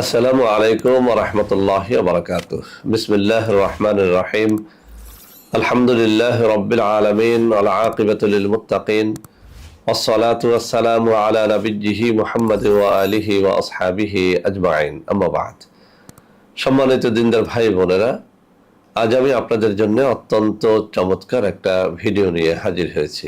আসসালামু আলাইকুম রহমতুল্লাহ বারকাত বিসমিল্লাহ রহমান রহিম আলহামদুলিল্লাহ রবিল আলমিন আলাকিবতুল মুতাকিন والصلاة والسلام على نبيه محمد وآله وأصحابه أجمعين أما بعد সম্মানিত দিনদার ভাই বোনেরা আজ আমি আপনাদের জন্য অত্যন্ত চমৎকার একটা ভিডিও নিয়ে হাজির হয়েছি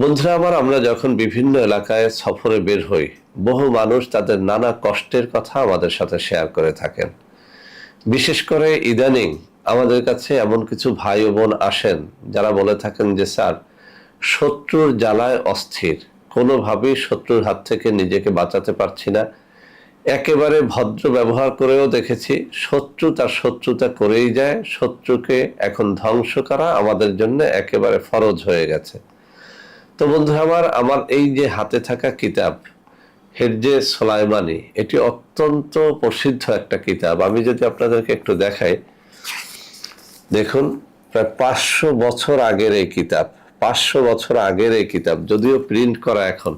বন্ধুরা আমার আমরা যখন বিভিন্ন এলাকায় সফরে বের হই, বহু মানুষ তাদের নানা কষ্টের কথা আমাদের সাথে শেয়ার করে থাকেন। বিশেষ করে ইদানিং আমাদের কাছে এমন কিছু ভাই বোন আসেন, যারা বলে থাকেন যে, স্যার, শত্রুর জ্বালায় অস্থির। কোনোভাবেই শত্রুর হাত থেকে নিজেকে বাঁচাতে পারছি না। একেবারে ভদ্র ব্যবহার করেও দেখেছি, শত্রু তার শত্রুতা করেই যায়, শত্রুকে এখন ধ্বংস করা আমাদের জন্য একেবারে ফরজ হয়ে গেছে। তো বন্ধু, আমার আমার এই যে হাতে থাকা কিতাব, হেরজে সোলাইমানি, এটি অত্যন্ত প্রসিদ্ধ একটা কিতাব। আমি যদি আপনাদেরকে একটু দেখাই, দেখুন, প্রায় পাঁচশো বছর আগের এই কিতাব, পাঁচশো বছর আগের এই কিতাব, যদিও প্রিন্ট করা এখন,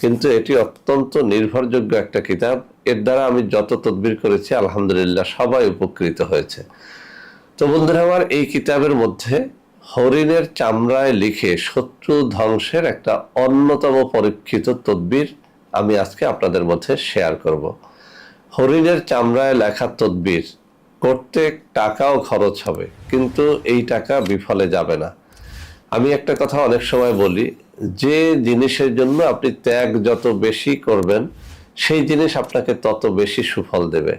কিন্তু এটি অত্যন্ত নির্ভরযোগ্য একটা কিতাব। এর দ্বারা আমি যত তদবির করেছি, আলহামদুলিল্লাহ, সবাই উপকৃত হয়েছে। তো বন্ধুরা, আমার এই কিতাবের মধ্যে হরিণের চামড়ায় লিখে শত্রু ধ্বংসের একটা অন্যতম পরীক্ষিত তদবির আমি আজকে আপনাদের মধ্যে শেয়ার করব। হরিণের চামড়ায় লেখা তদবির, করতে টাকাও খরচ হবে, কিন্তু এই টাকা বিফলে যাবে না। আমি একটা কথা অনেক সময় বলি, যে জিনিসের জন্য আপনি ত্যাগ যত বেশি করবেন সেই জিনিস আপনাকে তত বেশি সুফল দেবে।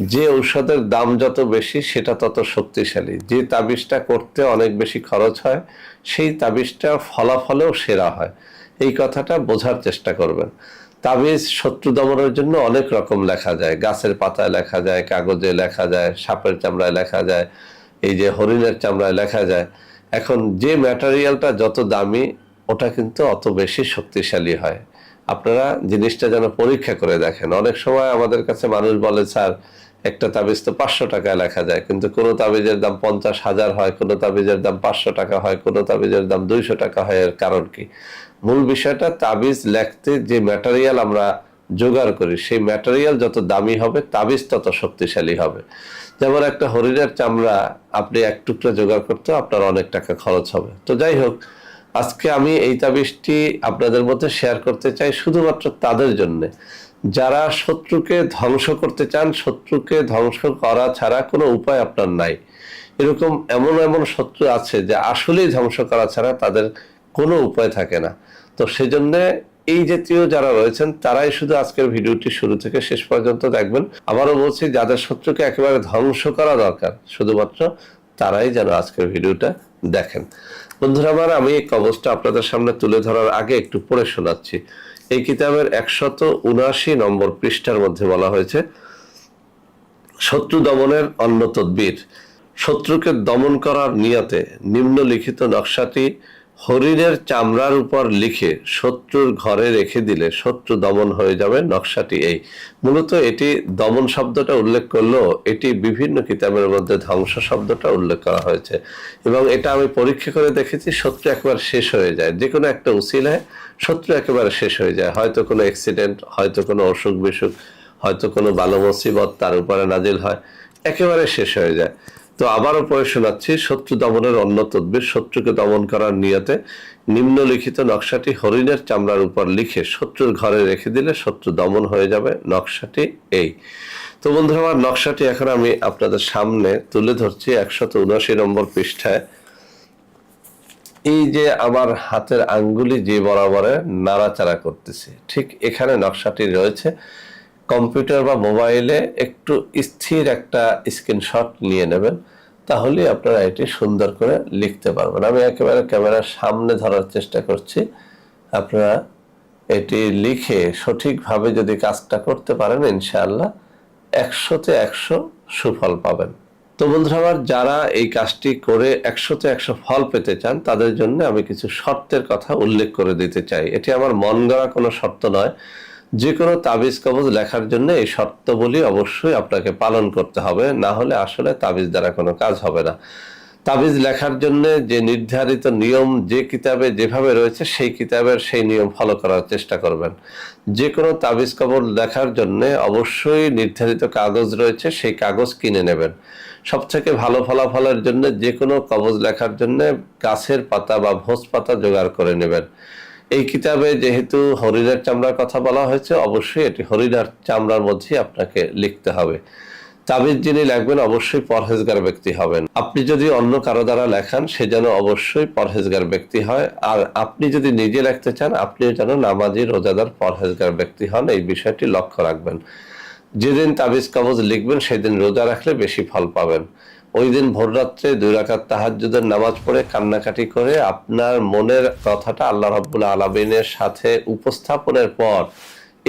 যে ঔষধের দাম যত বেশি, সেটা তত শক্তিশালী। যে তাবিজটা করতে অনেক বেশি খরচ হয়, সেই তাবিজটা ফলাফলেও সেরা হয়। এই কথাটা বোঝার চেষ্টা করবেন। তাবিজ শত্রু দমনের জন্য অনেক রকম লেখা যায়। গাছের পাতায় লেখা যায়, কাগজে লেখা যায়, সাপের চামড়ায় লেখা যায়, এই যে হরিণের চামড়ায় লেখা যায়। এখন যে ম্যাটেরিয়ালটা যত দামি, ওটা কিন্তু অত বেশি শক্তিশালী হয়। আপনারা জিনিসটা যেন পরীক্ষা করে দেখেন, অনেক সময় আমাদের কাছে মানুষ বলে, স্যার, একটা তাবিজ তো পাঁচশো টাকায় লেখা যায়, কিন্তু কোনো তাবিজের দাম পঞ্চাশ হাজার হয়, কোনো তাবিজের দাম পাঁচশো টাকা হয়, কোনো তাবিজের দাম দুইশো টাকা হয়, এর কারণ কি? মূল বিষয়টা, তাবিজ লেখতে যে ম্যাটেরিয়াল আমরা জোগাড় করি, সেই ম্যাটেরিয়াল যত দামি হবে, তাবিজ তত শক্তিশালী হবে। যেমন একটা হরিণের চামড়া আপনি এক টুকরা জোগাড় করতে আপনার অনেক টাকা খরচ হবে। তো যাই হোক আজকে আমি এই তাবিজটি আপনাদের মধ্যে শেয়ার করতে চাই শুধুমাত্র তাদের জন্য। যারা শত্রুকে ধ্বংস করতে চান, শত্রুকে ধ্বংস করা ছাড়া কোনো উপায় আপনার নাই। এরকম এমন এমন শত্রু আছে যে আসলেই ধ্বংস করা ছাড়া তাদের কোনো উপায় থাকে না। তো সেজন্যে এই জাতীয় যারা রয়েছেন, তারাই শুধু আজকের ভিডিওটি শুরু থেকে শেষ পর্যন্ত দেখবেন। আবারও বলছি, যাদের শত্রুকে একেবারে ধ্বংস করা দরকার, শুধুমাত্র তারাই যেন আজকের ভিডিওটা দেখেন। বন্ধুরা আমার, আমি এই কবজটা আপনাদের সামনে তুলে ধরার আগে একটু পড়ে শোনাচ্ছি। এই কিতাবের একশত উনআশি নম্বর পৃষ্ঠার মধ্যে বলা হয়েছে, শত্রু দমনের অন্য তদ্বির। শত্রুকে দমন করার নিয়তে নিম্নলিখিত নকশাটি হরিণের চামড়ার উপর লিখে শত্রুর ঘরে রেখে দিলে শত্রু দমন হয়ে যাবে নকশাটি এই। মূলত এটি দমন শব্দটা উল্লেখ করলেও এটি বিভিন্ন কিতাবের মধ্যে ধ্বংস শব্দটা উল্লেখ করা হয়েছে। এবং এটা আমি পরীক্ষা করে দেখেছি, শত্রু একবার শেষ হয়ে যায়। যে কোনো একটা উসিলায় শত্রু একেবারে শেষ হয়ে যায়। হয়তো কোনো অ্যাক্সিডেন্ট হয়তো কোনো অসুখ বিসুখ হয়তো কোনো মুসিবত তার উপরে নাজিল হয়, একেবারে শেষ হয়ে যায়। তো আবারও পরে শোনাচ্ছি শত্রু দমনের অন্য তদ্বির শত্রুকে দমন করার নিয়তে নিম্নলিখিত নকশাটি হরিণের চামড়ার উপর লিখে শত্রুর ঘরে রেখে দিলে শত্রু দমন হয়ে যাবে। নকশাটি এই। তো বন্ধুরা, আমার নকশাটি এখন আমি আপনাদের সামনে তুলে ধরছি একশত উনআশি নম্বর পৃষ্ঠায়। এই যে আমার হাতের আঙ্গুলি যে বরাবরে নাড়াচাড়া করতেছে, ঠিক এখানে নকশাটি রয়েছে। কম্পিউটার বা মোবাইলে একটু স্থির একটা স্ক্রিনশট নিয়ে নেবেন তাহলে আপনারা এটি সুন্দর করে লিখতে পারবেন। আমি একেবারে ক্যামেরার সামনে ধরার চেষ্টা করছি। আপনারা এটি লিখে সঠিকভাবে যদি কাজটা করতে পারেন, ইনশাআল্লাহ একশোতে একশো সুফল পাবেন। তো বন্ধুরা আমার, যারা এই কাজটি করে একশোতে একশো ফল পেতে চান, তাদের জন্য আমি কিছু শর্তের কথা উল্লেখ করে দিতে চাই। এটি আমার মন গড়া কোনো শর্ত নয়। যে কোনো তাবিজ কবজ লেখার জন্য এই শর্তগুলি অবশ্যই আপনাকে পালন করতে হবে, না হলে আসলে তাবিজ দ্বারা কোনো কাজ হবে না। তাবিজ লেখার জন্য যে নির্ধারিত নিয়ম, যে কিতাবে যেভাবে রয়েছে সেই কিতাবের সেই নিয়ম ফলো করার চেষ্টা করবেন। যে কোনো তাবিজ কবর লেখার জন্য অবশ্যই নির্ধারিত কাগজ রয়েছে, সেই কাগজ কিনে নেবেন। সব থেকে ভালো ফলাফলের জন্য যে কোনো কবজ লেখার জন্য গাছের পাতা বা ভোজ পাতা জোগাড় করে নেবেন। এই কিতাবে যেহেতু হরিণের চামড়ার কথা বলা হয়েছে, অবশ্যই এটি হরিণার চামড়ার মধ্যেই আপনাকে লিখতে হবে। তাবিজ যিনি লিখবেন, অবশ্যই পরহেজগার ব্যক্তি হবেন। আপনি যদি অন্য কারও দ্বারা লেখান, সে যেন অবশ্যই পরহেজগার ব্যক্তি হয়। আর আপনি যদি নিজে লিখতে চান, আপনিও যেন নামাজি, রোজাদার, পরহেজগার ব্যক্তি হন। এই বিষয়টি লক্ষ্য রাখবেন। যেদিন তাবিজ কবজ লিখবেন, সেদিন রোজা রাখলে বেশি ফল পাবেন। ওই দিন ভোররাত্রে দুই রাকাত তাহাজ্জুদের নামাজ পড়ে কান্নাকাটি করে আপনার মনের কথাটা আল্লাহ রাব্বুল আলামিনের সাথে উপস্থাপনের পর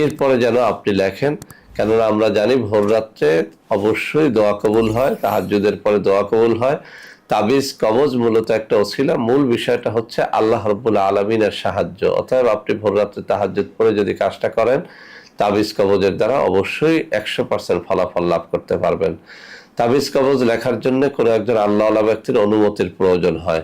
এরপরে যেন আপনি লেখেন। কেননা আমরা জানি ভোররাত্রে অবশ্যই দোয়া কবুল হয়, তাহাজ্জুদের পরে দোয়া কবুল হয়। তাবিজ, কবজ মূলত একটা অছিলা মূল বিষয়টা হচ্ছে আল্লাহ রব্বুল আলমিনের সাহায্য। অতএব আপনি ভোররাত্রে তাহাজ্জুদ পরে যদি কাজটা করেন, তাবিজ, কবজের দ্বারা অবশ্যই একশো পার্সেন্ট ফলাফল লাভ করতে পারবেন। তাবিজ কবজ লেখার জন্য কোনো একজন আল্লাহওয়ালা ব্যক্তির অনুমতির প্রয়োজন হয়।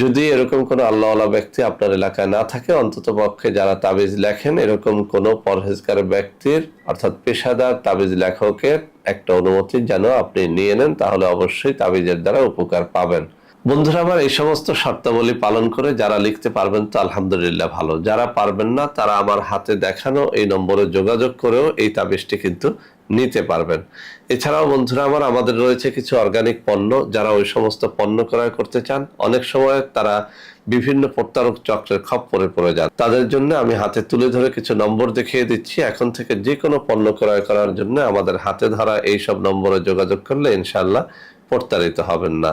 যদি এরকম কোনো আল্লাহওয়ালা ব্যক্তি আপনার এলাকায় না থাকে, অন্তত পক্ষে যারা তাবিজ লেখেন, এরকম কোনো পরহেজগার ব্যক্তির, অর্থাৎ পেশাদার তাবিজ লেখকের একটা অনুমতি যেন আপনি নিয়ে নেন, তাহলে অবশ্যই তাবিজের দ্বারা উপকার পাবেন। বন্ধুরা, আমার এই সমস্ত শর্তাবলী পালন করে যারা লিখতে পারবেন তো আলহামদুলিল্লাহ ভালো। যারা পারবেন না, তারা আমার হাতে দেখানো এই নম্বরে যোগাযোগ করেও এই তাবিজটি কিন্তু নিতে পারবেন। এছাড়াও বন্ধুরা আমার, আমাদের রয়েছে কিছু অর্গানিক পণ্য যারা ওই সমস্ত পণ্য ক্রয় করতে চান। অনেক সময় তারা বিভিন্ন প্রত্যারক চক্রের খপ পরে পড়ে যান। তাদের জন্য আমি হাতে তুলে ধরে কিছু নম্বর দেখিয়ে দিচ্ছি। এখন থেকে যে কোনো পণ্য ক্রয় করার জন্য আমাদের হাতে ধরা এই সব নম্বরে যোগাযোগ করলে ইনশাল্লাহ প্রত্যারিত হবেন না।